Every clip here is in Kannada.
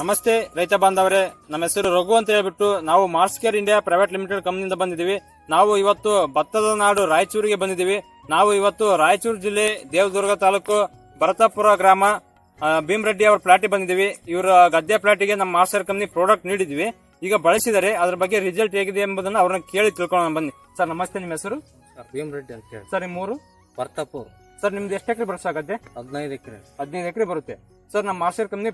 ನಮಸ್ತೆ ರೈತ ಬಾಂಧವರೇ. ನಮ್ಮ ಹೆಸರು ರಘು ಅಂತ ಹೇಳ್ಬಿಟ್ಟು ನಾವು Mars care India private limited ಕಂಪ್ನಿಯಿಂದ ಬಂದಿದ್ದೀವಿ. ನಾವು ಇವತ್ತು ಭತ್ತದ ನಾಡು ರಾಯಚೂರಿಗೆ ಬಂದಿದ್ದೀವಿ. ನಾವು ಇವತ್ತು ರಾಯಚೂರು ಜಿಲ್ಲೆ ದೇವದುರ್ಗ ತಾಲೂಕು ಭರತಾಪುರ ಗ್ರಾಮ ಭೀಮರೆಡ್ಡಿ ಅವರ ಪ್ಲಾಟಿಗೆ ಬಂದಿದ್ದೀವಿ. ಇವರ ಗದ್ದೆ ಪ್ಲಾಟಿಗೆ ನಮ್ಮ ಮಾಸ್ಟರ್ ಕಂಪ್ನಿ ಪ್ರಾಡಕ್ಟ್ ನೀಡಿದ್ವಿ ಈಗ ಬಳಸಿದರೆ ಅದ್ರ ಬಗ್ಗೆ ರಿಸಲ್ಟ್ ಹೇಗಿದೆ ಎಂಬುದನ್ನು ಅವ್ರನ್ನ ಕೇಳಿ ತಿಳ್ಕೊಳ್ಳೋಣ ಬನ್ನಿ. ಸರ್ ನಮಸ್ತೆ ನಿಮ್ಮ ಹೆಸರು? ಭೀಮರೆಡ್ಡಿ ಅಂತ ಹೇಳಿ. ಸರ್ ನಿಮ್ಮೂರು ಬರ್ತಾಪುರ್ ಸರ್ ನಿಮ್ದು ಎಷ್ಟು ಎಕರೆ ಬಳಸಾಗತ್ತೆ ಹದಿನೈದು ಎಕರೆ. ಹದಿನೈದು ಎಕರೆ ಬರುತ್ತೆ. ಸರ್ ನಮ್ಮ ಮಾಸ್ಟರ್ ಕಂಪ್ನಿ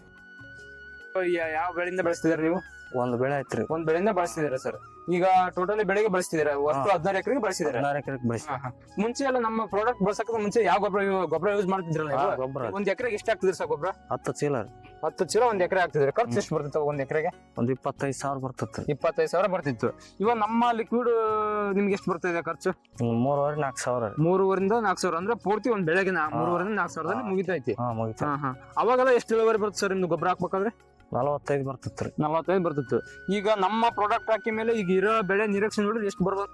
ಯಾವ ಬೆಳೆಯಿಂದ ಬೆಳೆಸ್ತಿದ್ದಾರೆ ನೀವು? ಒಂದು ಬೆಳೆ ಐತ್ರಿ ಒಂದ್ ಬೆಳೆಯಿಂದ ಬಳಸ್ತಿದ್ದೀರಾ ಸರ್? ಈಗ ಟೋಟಲಿ ಬೆಳೆಗೆ ಬಳಸ್ತಿದ್ದೀರಾ? ಒಟ್ಟು. ಹದಿನಾರು ಎಕರೆಗೆ ಬಳಸಿದ್ದೀರಾ ಹದಿನಾರು ಎಕರೆಗೆ ಬಳಸಿ. ಹಾ, ಹಾ. ಮುಂಚೆ ಎಲ್ಲ ನಮ್ಮ ಪ್ರಾಡಕ್ಟ್ ಬಳಸಕ್ಕೆ ಮುಂಚೆ ಯಾವ ಗೊಬ್ಬರ ಗೊಬ್ಬರ ಯೂಸ್ ಮಾಡ್ತಿದ್ರಲ್ಲ ಹಾ, ನೀವು? ಗೊಬ್ಬರ. ಒಂದ್ ಎಕರೆಗೆ ಎಷ್ಟು ಆಗ್ತಿದ್ರಿ ಸರ್ ಗೊಬ್ಬರ? ಹತ್ತು ಚೀಲ ರೀ. ಹತ್ತು ಚೀಲ ಒಂದ್ ಎಕರೆ ಆಗ್ತಿದ್ರೆ. ಖರ್ಚು ಎಷ್ಟು ಬರ್ತಿತ್ತು ಒಂದ್ ಎಕರೆಗೆ? ಒಂದ್ ಇಪ್ಪತ್ತೈದು ಸಾವಿರ ಬರ್ತೈತ್ರಿ ಇಪ್ಪತ್ತೈದು ಸಾವಿರ ಬರ್ತಿತ್ತು. ಇವಾಗ ನಮ್ಮ ಲಿಕ್ವಿಡ್ ನಿಮ್ಗೆ ಎಷ್ಟು ಬರ್ತಿದೆ ಖರ್ಚು? ಮೂರುವರೆ ನಾಲ್ಕು ಸಾವಿರ ರೀ. ಮೂರುವರಿಂದ ನಾಲ್ಕು ಸಾವಿರ. ಅಂದ್ರೆ ಪೂರ್ತಿ ಒಂದ್ ಬೆಳೆಗೆ ನಾ- ಹಾ. ಮೂರುವರಿಂದ ನಾಲ್ಕು ಸಾವಿರದಲ್ಲಿ. ಮುಗಿತೈತಿ. ಹಾ ಮುಗಿತ. ಹಾ ಹಾ. ಅವಾಗೆಲ್ಲ ಎಷ್ಟು ಇಳುವರಿ ಬರುತ್ತೆ ಸರ್ ನಿಮ್ದು ಗೊಬ್ಬರ ಹಾಕ್ಬೇಕಾದ್ರೆ? ನಲವತ್ತೈದು ಬರ್ತೈತ್ರಿ ನಲವತ್ತೈದು ಬರ್ತಿತ್ತು. ಈಗ ನಮ್ಮ ಪ್ರಾಡಕ್ಟ್ ಹಾಕಿ ಮೇಲೆ ಈಗ ಇರೋ ಬೆಳೆ ನಿರೀಕ್ಷೆ ನೋಡಿದ್ರೆ ಎಷ್ಟು ಬರ್ಬೋದು?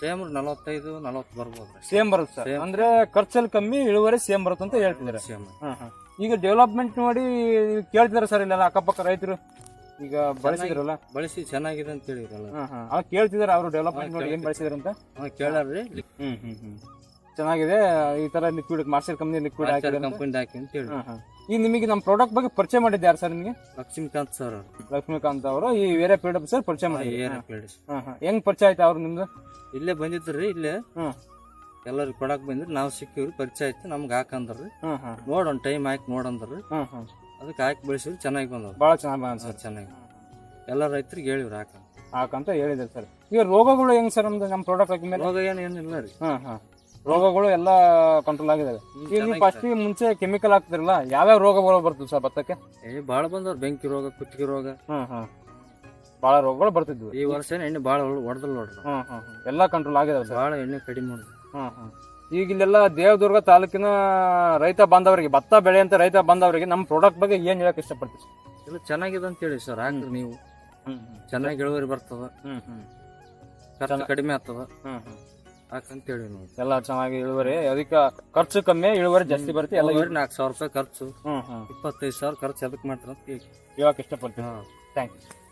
ಸೇಮ್ ನಲವತ್ತೈದು ನಲವತ್ತು ಬರ್ಬೋದು ಸೇಮ್ ಬರುತ್ತೆ ಸರ್. Same. ಅಂದ್ರೆ ಖರ್ಚಲ್ಲಿ ಕಮ್ಮಿ ಇಳುವರಿ ಸೇಮ್ ಬರುತ್ತೆ ಅಂತ ಹೇಳ್ತಿದ್ದಾರೆ? ಸೇಮ್ ಈಗ ಡೆವಲಪ್ಮೆಂಟ್ ನೋಡಿ ಕೇಳ್ತಿದಾರೆ ಸರ್ ಇಲ್ಲೆಲ್ಲ ಅಕ್ಕಪಕ್ಕ ರೈತರು. ಈಗ ಬಳಸಿದ್ರಲ್ಲ? ಬಳಸಿ ಚೆನ್ನಾಗಿದೆ ಅಂತ ಹೇಳಿದ್ರಲ್ಲ. ಕೇಳ್ತಿದಾರೆ ಅವರು ಡೆವಲಪ್ಮೆಂಟ್ ನೋಡಿ ಏನ್ ಅಂತ? ಹಾ ಕೇಳಾರ್ರಿ ಹ್ಮ್ ಹ್ಮ್ ಹ್ಮ್. ಚೆನ್ನಾಗಿದೆ. ಈ ತರ ಲಿಕ್ವಿಡ್ ಮಾಸ್ಟರ್ ಕಂಪ್ನಿ ಲಿಕ್ವಿಡ್ ಹಾಕಿದ್ರೆ ಕಂಪನಿ ಹಾಕಿ ಅಂತ ಹೇಳಿ. ಈಗ ನಿಮಗೆ ನಮ್ಮ ಪ್ರಾಡಕ್ಟ್ ಬಗ್ಗೆ ಪರಿಚಯ ಮಾಡಿದ್ದು ಯಾರು ಸರ್ ನಿಮಗೆ? ಲಕ್ಷ್ಮೀಕಾಂತ್ ಸರ್ ಲಕ್ಷ್ಮೀಕಾಂತ್ ಅವರು. ಈ ವೇರೆ ಪೀಡಪ್ ಸರ್ ಪರಿಚಯ ಮಾಡಿ ಹಾ, ಹಾ. ಹೆಂಗ್ ಪರಿಚಯ ಆಯ್ತು ಅವ್ರು ನಿಮ್ದು? ಇಲ್ಲೇ ಬಂದಿದ್ರಿ ಇಲ್ಲೇ. ಹ್ಮ್. ಎಲ್ಲರಿಗೆ ಕೊಡಕ್ ಬಂದ್ರಿ ನಾವು ಸಿಕ್ಕಿವ್ರಿ ಪರಿಚಯ ಆಯ್ತು. ನಮ್ಗೆ ಹಾಕಂದ್ರಿ ಹ್ಮ್ ಹ್ಮ್. ನೋಡ್ ಒಂದ್ ಟೈಮ್ ಹಾಕಿ ನೋಡಂದ್ರಿ ಹ್ಮ್ ಹ್ಮ್. ಅದಕ್ಕೆ ಹಾಕಿ ಬೆಳೆಸಿದ್ರಿ ಚೆನ್ನಾಗಿ ಬಂದ ಬಹಳ ಚೆನ್ನಾಗಿ ಬಂದ ಸರ್. ಚೆನ್ನಾಗಿ. ಎಲ್ಲ ರೈತರಿಗೆ ಹೇಳಿವ್ರಿ ಹಾಕ ಹಾಕಂತ ಹೇಳಿದ್ರು ಸರ್. ಈಗ ರೋಗಗಳು ಹೆಂಗ್ ಸರ್ ನಮ್ದು? ನಮ್ಮ ಪ್ರಾಡಕ್ಟ್ ಹಾಕಿದ ಮೇಲೆ ರೋಗ ಏನು ಏನಿಲ್ಲ ರೀ. ಹಾ ಹಾ ರೋಗಗಳು ಎಲ್ಲ ಕಂಟ್ರೋಲ್ ಆಗಿದಾವೆ. ಈಗ ನೀವು ಫಸ್ಟ್ ಮುಂಚೆ ಕೆಮಿಕಲ್ ಹಾಕ್ತಿರಲ್ಲ ಯಾವ್ಯಾವ ರೋಗಗಳು ಬರ್ತದೆ ಸರ್ ಭತ್ತಕ್ಕೆ ಏ ಬಾಳ ಬಂದವ್ರು ಬೆಂಕಿ ರೋಗ ಕುತ್ತಿಗೆ ರೋಗ. ಹ್ಮ್ ಹ್ಮ್. ಭಾಳ ರೋಗಗಳು ಬರ್ತಿದ್ವು. ಈ ವರ್ಷ ಏನ್ ಎಣ್ಣೆ ಬಾಳ ಹೊಡೆದಲ್ ನೋಡ್ರಿ. ಹಾ ಹಾ ಹ್ಮ್. ಎಲ್ಲ ಕಂಟ್ರೋಲ್ ಆಗಿದಾವೆ ಸರ್. ಬಾಳ ಎಣ್ಣೆ ಕಡಿಮೆ ಹಾ ಹಾ ಹ್ಮ್. ಈಗ ಇಲ್ಲೆಲ್ಲ ದೇವದುರ್ಗ ತಾಲೂಕಿನ ರೈತ ಬಾಂಧವರಿಗೆ ಭತ್ತ ಬೆಳೆಯಂತ ರೈತ ಬಾಂಧವರಿಗೆ ನಮ್ಮ ಪ್ರಾಡಕ್ಟ್ ಬಗ್ಗೆ ಏನ್ ಹೇಳಕ್ ಇಷ್ಟಪಡ್ತೀವಿ ಇಲ್ಲ ಚೆನ್ನಾಗಿದೆ ಅಂತ ಹೇಳಿ ಸರ್ ಹಾಕ್ರಿ ನೀವು. ಹ್ಮ್. ಚೆನ್ನಾಗಿ ಇಳುವರಿ ಬರ್ತದ. ಹ್ಮ್ ಹ್ಮ್. ಖರ್ಚು ಕಡಿಮೆ ಆಗ್ತದ. ಹ್ಮ್ ಹ್ಮ್. ಹಾಕಂತ ಹೇಳಿ ನೋಡಿ. ಎಲ್ಲ ಚೆನ್ನಾಗಿ ಇಳುವರಿ. ಅದಕ್ಕೆ ಖರ್ಚು ಕಮ್ಮಿ ಇಳುವರಿ ಜಾಸ್ತಿ ಬರುತ್ತೆ ಎಲ್ಲ ಇಳುವರಿ ನಾಲ್ಕು ಸಾವಿರ ರೂಪಾಯಿ ಖರ್ಚು. ಹ್ಮ್ ಹ್ಮ್. ಇಪ್ಪತ್ತೈದು ಸಾವಿರ ಖರ್ಚು ಅದಕ್ಕೆ ಮಾಡ್ತಾರೆ ಅಂತ ಹೇಳಿ ಹೇಳಕ್ ಇಷ್ಟಪಡ್ತೀನಿ. Thank you